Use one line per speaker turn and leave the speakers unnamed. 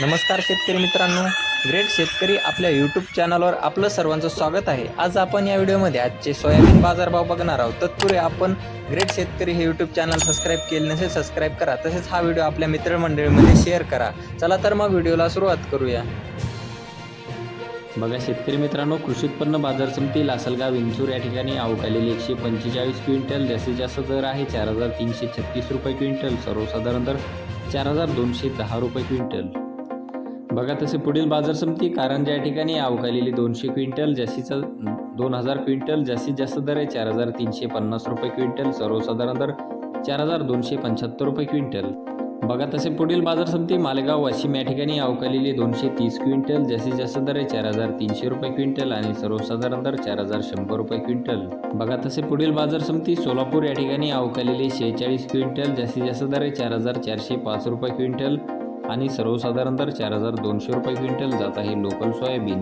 नमस्कार शेतकरी मित्रांनो. ग्रेट शेतकरी आपल्या यूट्यूब चॅनलवर आपलं सर्वांचं स्वागत आहे. आज आपण या व्हिडिओमध्ये आजचे सोयाबीन बाजारभाव बघणार आहोत. तत्पूर्वी आपण ग्रेट शेतकरी हे यूट्यूब चॅनल सबस्क्राईब केले नसेल सबस्क्राईब करा. तसेच हा व्हिडिओ आपल्या मित्रमंडळीमध्ये शेअर करा. चला तर मग व्हिडिओला सुरुवात करूया. बघा शेतकरी मित्रांनो कृषी उत्पन्न बाजार समिती लासलगाव विंचूर या ठिकाणी अवकालेली एकशे पंचेचाळीस क्विंटल जास्तीत जास्त दर आहे चार हजार तीनशे छत्तीस रुपये क्विंटल सर्वसाधारण दर चार हजार दोनशे दहा रुपये क्विंटल. बघा तसे पुढील बाजार समिती कारंजा या ठिकाणी अवकालेली दोनशे क्विंटल जास्तीचा दोन हजार क्विंटल जास्तीत जास्त दर आहे चार हजार तीनशे पन्नास रुपये क्विंटल सर्वसाधारण दर चार हजार दोनशे पंच्याहत्तर रुपये क्विंटल. बघा तसे पुढील बाजार समिती मालेगाव वाशिम या ठिकाणी अवकालेली दोनशे तीस क्विंटल जास्तीत जास्त दर आहे चार हजार तीनशे रुपये क्विंटल आणि सर्वसाधारण दर चार हजार शंभर रुपये क्विंटल. बघा तसे पुढील बाजार समिती सोलापूर या ठिकाणी अवकालेली शेहेचाळीस क्विंटल जास्तीत जास्त दर आहे चार हजार चारशे पाच रुपये क्विंटल आणि सर्वसाधारण दर चार हजार दोनशे रुपये क्विंटल जात आहे लोकल सोयाबीन.